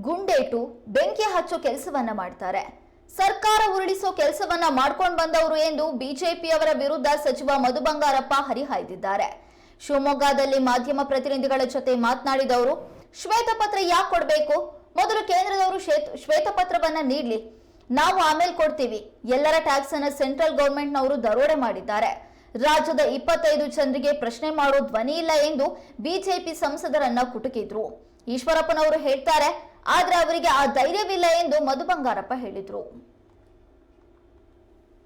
ಗುಂಡೇಟು ಬೆಂಕಿ ಹಚ್ಚೋ ಕೆಲಸವನ್ನ ಮಾಡ್ತಾರೆ. ಸರ್ಕಾರ ಉರುಳಿಸೋ ಕೆಲಸವನ್ನ ಮಾಡ್ಕೊಂಡು ಬಂದವರು ಎಂದು ಬಿಜೆಪಿಯವರ ವಿರುದ್ಧ ಸಚಿವ ಮಧು ಬಂಗಾರಪ್ಪ ಹರಿಹಾಯ್ದಿದ್ದಾರೆ. ಶಿವಮೊಗ್ಗದಲ್ಲಿ ಮಾಧ್ಯಮ ಪ್ರತಿನಿಧಿಗಳ ಜೊತೆ ಮಾತನಾಡಿದವರು, ಶ್ವೇತಪತ್ರ ಯಾಕೆ ಕೊಡಬೇಕು? ಮೊದಲು ಕೇಂದ್ರದವರು ಶ್ವೇತ- ಶ್ವೇತಪತ್ರವನ್ನ ನೀಡಲಿ. ನಾವು ಆಮೇಲೆ ಕೊಡ್ತೀವಿ. ಎಲ್ಲರ ಟ್ಯಾಕ್ಸ್ ಅನ್ನ ಸೆಂಟ್ರಲ್ ಗೌರ್ಮೆಂಟ್ನವರು ದರೋಡೆ ಮಾಡಿದ್ದಾರೆ. ರಾಜ್ಯದ ಇಪ್ಪತ್ತೈದು ಜನರಿಗೆ ಪ್ರಶ್ನೆ ಮಾಡೋ ಧ್ವನಿ ಇಲ್ಲ ಎಂದು ಬಿಜೆಪಿ ಸಂಸದರನ್ನ ಕುಟುಕಿದ್ರು. ಈಶ್ವರಪ್ಪನವರು ಹೇಳ್ತಾರೆ, ಆದ್ರೆ ಅವರಿಗೆ ಆ ಧೈರ್ಯವಿಲ್ಲ ಎಂದು ಮಧು ಬಂಗಾರಪ್ಪ ಹೇಳಿದ್ರು.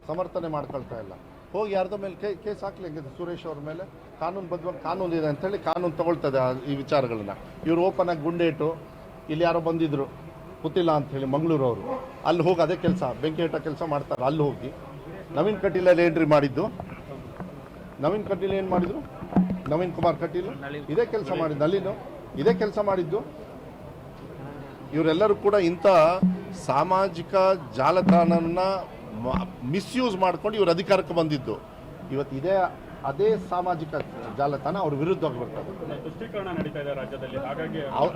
ಸಮರ್ಥನೆ ಮಾಡ್ಕೊಳ್ತಾ ಇಲ್ಲ. ಹೋಗಿ ಯಾರ್ದೋ ಮೇಲೆ ಕೇ, ಕೇಸ್ ಹಾಕ್ಲಿ ಸುರೇಶ್ ಅವ್ರ ಮೇಲೆ. ಕಾನೂನು ಬದ್ಧವಾಗಿ ಕಾನೂನು ಇದೆ ಅಂತೇಳಿ ಕಾನೂನು ತಗೊಳ್ತದೆ ಈ ವಿಚಾರಗಳನ್ನ. ಇವ್ರು ಓಪನ್ ಆಗಿ ಗುಂಡೇಟು ಇಲ್ಲಿ ಯಾರೋ ಬಂದಿದ್ರು ಗೊತ್ತಿಲ್ಲ ಅಂತ ಹೇಳಿ ಮಂಗಳೂರು ಅವರು. ಅಲ್ಲಿ ಹೋಗಿ ಅದೇ ಕೆಲಸ, ಬೆಂಕಿ ಇಟ್ಟ ಕೆಲಸ ಮಾಡ್ತಾರೆ, ಅಲ್ಲಿ ಹೋಗಿ. ನವೀನ್ ಕಟೀಲಲ್ಲಿ ಏನ್ರಿ ಮಾಡಿದ್ದು. ನವೀನ್ ಕಟೀಲ್ ಏನು ಮಾಡಿದ್ರು? ನವೀನ್ ಕುಮಾರ್ ಕಟೀಲ್? ಇದೇ ಕೆಲಸ ಮಾಡಿದ್ದು ಅಲ್ಲಿನು ಇದೇ ಕೆಲಸ ಮಾಡಿದ್ದು. ಇವರೆಲ್ಲರೂ ಕೂಡ ಇಂಥ ಸಾಮಾಜಿಕ ಜಾಲತಾಣನ ಮಿಸ್ಯೂಸ್ ಮಾಡ್ಕೊಂಡು ಇವರು ಅಧಿಕಾರಕ್ಕೆ ಬಂದಿದ್ದು. ಇವತ್ತು ಇದೇ ಅದೇ ಸಾಮಾಜಿಕ ಜಾಲತಾಣ ಅವ್ರ ವಿರುದ್ಧವಾಗಿ ಬರ್ತದೆ.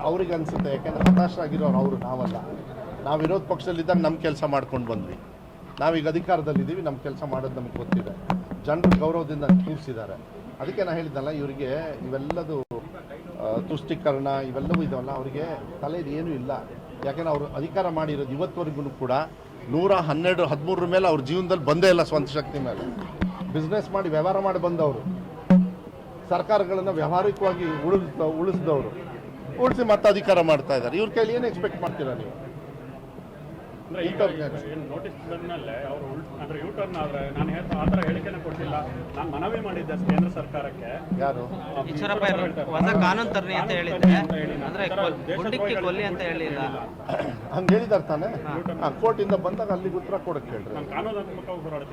ಅವ್ರಿಗೆ ಅನಿಸುತ್ತೆ ಯಾಕೆಂದ್ರೆ ಹತಾಶರಾಗಿರೋರು ಅವರು ನಾವಲ್ಲ. ನಾವು ವಿರೋಧ ಪಕ್ಷದಲ್ಲಿದ್ದಾಗ ನಮ್ಮ ಕೆಲಸ ಮಾಡ್ಕೊಂಡು ಬಂದ್ವಿ. ನಾವೀಗ ಅಧಿಕಾರದಲ್ಲಿದ್ದೀವಿ ನಮ್ಮ ಕೆಲಸ ಮಾಡೋದು ನಮ್ಗೆ ಗೊತ್ತಿದೆ. ಜನರು ಗೌರವದಿಂದ ಕೂರಿಸಿದ್ದಾರೆ. ಅದಕ್ಕೆ ನಾನು ಹೇಳಿದ್ನಲ್ಲ ಇವರಿಗೆ ಇವೆಲ್ಲದು ತುಷ್ಟೀಕರಣ ಇವೆಲ್ಲವೂ ಇದಾವಲ್ಲ, ಅವರಿಗೆ ತಲೆಯಲ್ಲಿ ಏನೂ ಇಲ್ಲ. ಯಾಕೆಂದ್ರೆ ಅವರು ಅಧಿಕಾರ ಮಾಡಿರೋದು ಇವತ್ತುವರೆಗೂ ಕೂಡ ನೂರ ಹನ್ನೆರಡು, ಹದಿಮೂರರ ಮೇಲೆ ಅವ್ರ ಜೀವನದಲ್ಲಿ ಬಂದೇ ಇಲ್ಲ ಸ್ವಂತ ಶಕ್ತಿ ಮೇಲೆ. ಬಿಸ್ನೆಸ್ ಮಾಡಿ, ವ್ಯವಹಾರ ಮಾಡಿ ಬಂದವರು. ಸರ್ಕಾರಗಳನ್ನು ವ್ಯವಹಾರಿಕವಾಗಿ ಉಳಿಸ್ ಉಳಿಸಿದವರು. ಉಳಿಸಿ ಮತ್ತೆ ಅಧಿಕಾರ ಮಾಡ್ತಾ ಇದ್ದಾರೆ. ಇವ್ರ ಕೈಲಿ ಏನು ಎಕ್ಸ್ಪೆಕ್ಟ್ ಮಾಡ್ತೀರಾ ನೀವು? ಈಶ್ವರಪ್ಪ ಹೊಸ ಕಾನೂನು ತರ್ನಿ ಅಂತ ಹೇಳಿದ್ರೆ ಅಂದ್ರೆ ಗುಂಡಿಕ್ಕಿ ಕೊಲ್ಲಿ ಅಂತ ಹೇಳಿಲ್ಲ. ಹಂಗೆ ಹೇಳಿದಾರೆ ತಾನೆ? ಕೋರ್ಟಿಂದ ಬಂದಾಗ ಅಲ್ಲಿಗೆ ಉತ್ತರ ಕೊಡಕ್ಕೆ ಹೇಳ್ರಿ.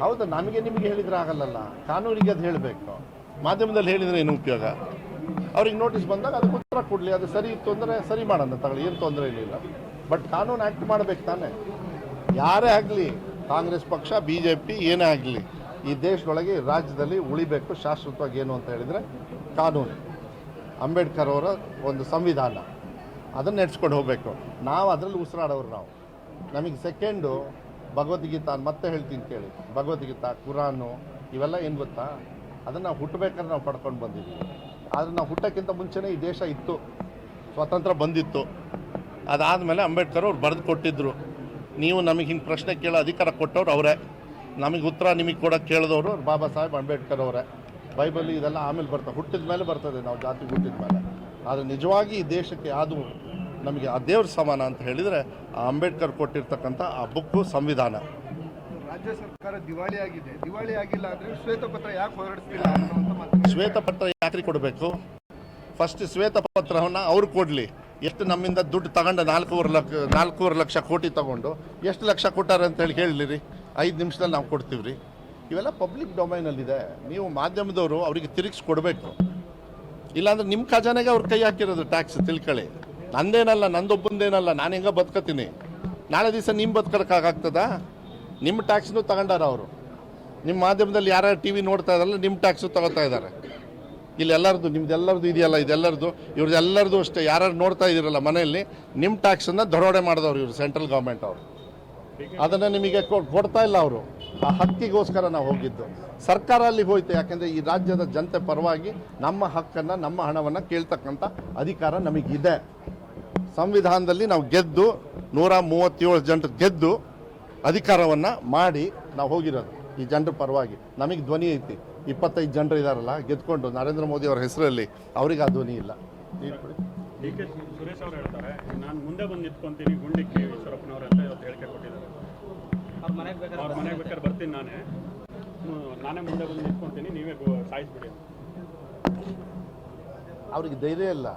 ಹೌದು ನಮಗೆ ನಿಮಗೆ ಹೇಳಿದ್ರೆ ಆಗಲ್ಲಲ್ಲ. ಕಾನೂನಿಗೆ ಅದು ಹೇಳಬೇಕು. ಮಾಧ್ಯಮದಲ್ಲಿ ಹೇಳಿದ್ರೆ ಏನು ಉಪಯೋಗ? ಅವ್ರಿಗೆ ನೋಟಿಸ್ ಬಂದಾಗ ಅದಕ್ಕೆ ಉತ್ತರ ಕೊಡಲಿ. ಅದು ಸರಿ ಇತ್ತು ಅಂದರೆ ಸರಿ ಮಾಡೋಣ ತಗೊಳ್ಳಿ. ಏನು ತೊಂದರೆ ಇಲ್ಲ ಬಟ್ ಕಾನೂನು ಆ್ಯಕ್ಟ್ ಮಾಡಬೇಕು ತಾನೆ? ಯಾರೇ ಆಗಲಿ ಕಾಂಗ್ರೆಸ್ ಪಕ್ಷ ಬಿ ಜೆ ಪಿ ಏನೇ ಆಗಲಿ, ಈ ದೇಶದೊಳಗೆ ರಾಜ್ಯದಲ್ಲಿ ಉಳಿಬೇಕು, ಶಾಶ್ವತವಾಗಿ ಏನು ಅಂತ ಹೇಳಿದರೆ ಕಾನೂನು. ಅಂಬೇಡ್ಕರ್ ಅವರ ಒಂದು ಸಂವಿಧಾನ. ಅದನ್ನು ನೆಡ್ಸ್ಕೊಂಡು ಹೋಗಬೇಕು. ನಾವು ಅದರಲ್ಲಿ ಉಸಿರಾಡೋರು ನಾವು. ನಮಗೆ ಸೆಕೆಂಡು ಭಗವದ್ಗೀತಾ ಮತ್ತೆ ಹೇಳ್ತೀನಿ ಕೇಳಿ. ಭಗವದ್ಗೀತಾ, ಕುರಾನು, ಇವೆಲ್ಲ ಏನು ಗೊತ್ತಾ? ಅದನ್ನು ಹುಟ್ಟಬೇಕಾದ್ರೆ ನಾವು ಪಡ್ಕೊಂಡು ಬಂದಿದ್ದೀವಿ ಆದರೆ ನಾವು ಹುಟ್ಟೋಕ್ಕಿಂತ ಮುಂಚೆನೇ ಈ ದೇಶ ಇತ್ತು. ಸ್ವತಂತ್ರ ಬಂದಿತ್ತು. ಅದಾದಮೇಲೆ ಅಂಬೇಡ್ಕರ್ ಅವ್ರು ಬರೆದು ಕೊಟ್ಟಿದ್ದರು ನೀವು ನಮಗೆ ಹಿಂಗೆ ಪ್ರಶ್ನೆ ಕೇಳೋ ಅಧಿಕಾರ ಕೊಟ್ಟವ್ರು ಅವರೇ. ನಮಗೆ ಉತ್ತರ ನಿಮಗೆ ಕೊಡೋಕೆ ಕೇಳಿದವರು ಬಾಬಾ ಸಾಹೇಬ್ ಅಂಬೇಡ್ಕರ್ ಅವರೇ. ಬೈಬಲ್ ಇದೆಲ್ಲ ಆಮೇಲೆ ಬರ್ತದೆ ಹುಟ್ಟಿದ ಮೇಲೆ ಬರ್ತದೆ ನಾವು ಜಾತಿ ಹುಟ್ಟಿದ ಮೇಲೆ. ಆದರೆ ನಿಜವಾಗಿ ಈ ದೇಶಕ್ಕೆ ಅದು ನಮಗೆ ಆ ದೇವ್ರ ಸಮಾನ ಅಂತ ಹೇಳಿದರೆ ಆ ಅಂಬೇಡ್ಕರ್ ಕೊಟ್ಟಿರ್ತಕ್ಕಂಥ ಆ ಬುಕ್ಕು ಸಂವಿಧಾನ. ರಾಜ್ಯ ಸರ್ಕಾರ ದಿವಾಳಿ ಆಗಿದೆ. ದಿವಾಳಿ ಆಗಿಲ್ಲ ಅಂದರೆ ಶ್ವೇತಪತ್ರ ಯಾಕೆ ಹೊರಡಿಸ್ತಿಲ್ಲ ಅನ್ನುವಂಥ ಮಾತು ಶ್ವೇತಪತ್ರ ಯಾಕ್ರಿ ಕೊಡಬೇಕು? ಫಸ್ಟ್ ಶ್ವೇತಪತ್ರವನ್ನು ಅವ್ರು ಕೊಡಲಿ. ಎಷ್ಟು ನಮ್ಮಿಂದ ದುಡ್ಡು ತಗೊಂಡು ನಾಲ್ಕೂವರೆ ಲಕ್ಷ ನಾಲ್ಕೂವರೆ ಲಕ್ಷ ಕೋಟಿ ತಗೊಂಡು ಎಷ್ಟು ಲಕ್ಷ ಕೊಟ್ಟಾರೆ ಅಂತೇಳಿ ಹೇಳಿರಿ. ಐದು ನಿಮಿಷದಲ್ಲಿ ನಾವು ಕೊಡ್ತೀವಿ ರೀ ಇವೆಲ್ಲ ಪಬ್ಲಿಕ್ ಡೊಮೈನಲ್ಲಿದೆ ನೀವು ಮಾಧ್ಯಮದವರು ಅವರಿಗೆ ತಿರುಗಿಸಿ ಕೊಡಬೇಕು. ಇಲ್ಲಾಂದ್ರೆ ನಿಮ್ಮ ಖಜಾನೆಗೆ ಅವ್ರು ಕೈ ಹಾಕಿರೋದು ಟ್ಯಾಕ್ಸ್ ತಿಳ್ಕೊಳ್ಳಿ. ನಂದೇನಲ್ಲ, ನಂದೊಬ್ಬಂದೇನಲ್ಲ, ನಾನು ಹೆಂಗ ಬದುಕತ್ತೀನಿ ನಾಳೆ ದಿವಸ ನಿಮ್ಮ ಬದುಕೋಕ್ಕಾಗ್ತದಾ ನಿಮ್ಮ ಟ್ಯಾಕ್ಸ್ನೂ ತಗೊಂಡಾರ ಅವರು. ನಿಮ್ಮ ಮಾಧ್ಯಮದಲ್ಲಿ ಯಾರ್ಯಾರು ಟಿ ವಿ ನೋಡ್ತಾ ಇದ್ದಾರಲ್ಲ ನಿಮ್ಮ ಟ್ಯಾಕ್ಸು ತಗೋತಾ ಇದ್ದಾರೆ ಇಲ್ಲಿ ಎಲ್ಲರದು ನಿಮ್ದೆಲ್ಲರದು ಇದೆಯಲ್ಲ ಇದೆಲ್ಲರದು ಇವ್ರದ್ದು ಎಲ್ಲರದ್ದು ಅಷ್ಟೇ. ಯಾರು ನೋಡ್ತಾ ಇದ್ದೀರಲ್ಲ ಮನೆಯಲ್ಲಿ ನಿಮ್ಮ ಟ್ಯಾಕ್ಸನ್ನು ದರೋಡೆ ಮಾಡಿದವ್ರು ಇವರು ಸೆಂಟ್ರಲ್ ಗೌರ್ಮೆಂಟ್ ಅವರು. ಅದನ್ನು ನಿಮಗೆ ಕೊಡ್ತಾ ಇಲ್ಲ ಅವರು. ಆ ಹಕ್ಕಿಗೋಸ್ಕರ ನಾವು ಹೋಗಿದ್ದು. ಸರ್ಕಾರ ಅಲ್ಲಿ ಹೋಯ್ತು, ಯಾಕೆಂದರೆ ಈ ರಾಜ್ಯದ ಜನತೆ ಪರವಾಗಿ ನಮ್ಮ ಹಕ್ಕನ್ನು, ನಮ್ಮ ಹಣವನ್ನು ಕೇಳ್ತಕ್ಕಂಥ ಅಧಿಕಾರ ನಮಗಿದೆ. ಸಂವಿಧಾನದಲ್ಲಿ ನಾವು ಗೆದ್ದು, ನೂರ ಮೂವತ್ತೇಳು ಜನರು ಗೆದ್ದು ಅಧಿಕಾರವನ್ನು ಮಾಡಿ ನಾವು ಹೋಗಿರೋದು. ಈ ಜನರ ಪರವಾಗಿ ನಮಗೆ ಧ್ವನಿ ಐತಿ. ಇಪ್ಪತ್ತೈದು ಜನರು ಇದಾರಲ್ಲ ಗೆದ್ಕೊಂಡು ನರೇಂದ್ರ ಮೋದಿ ಅವರ ಹೆಸರಲ್ಲಿ ಅವರಿಗೆ ಆ ಧ್ವನಿ ಇಲ್ಲ. ಡಿ ಕೆ ಸುರೇಶ್ ಅವರು ಹೇಳ್ತಾರೆ ನಾನು ಮುಂದೆ ಬಂದು ನಿಂತ್ಕೊಂತೀನಿ ಗುಂಡಿಕ್ಕಿ ಈಶ್ವರಪ್ಪನವರು ಅಂತ ಇವತ್ತು ಹೇಳಿಕೆ ಕೊಟ್ಟಿದ್ದಾರೆ. ಅವ್ರ ಮನೆಗೆ ಬೇಕಾದ್ರೆ ಅವ್ರ ಮನೆಗೆ ಬೇಕಾದ್ರೆ ಬರ್ತೀನಿ ನಾನೇ. ನಾನೇ ಮುಂದೆ ಬಂದು ನಿಂತ್ಕೊಂತೀನಿ ನೀವೇ ಸಾಯಿಸ್ಬಿಡಿ. ಅವ್ರಿಗೆ ಧೈರ್ಯ ಇಲ್ಲ.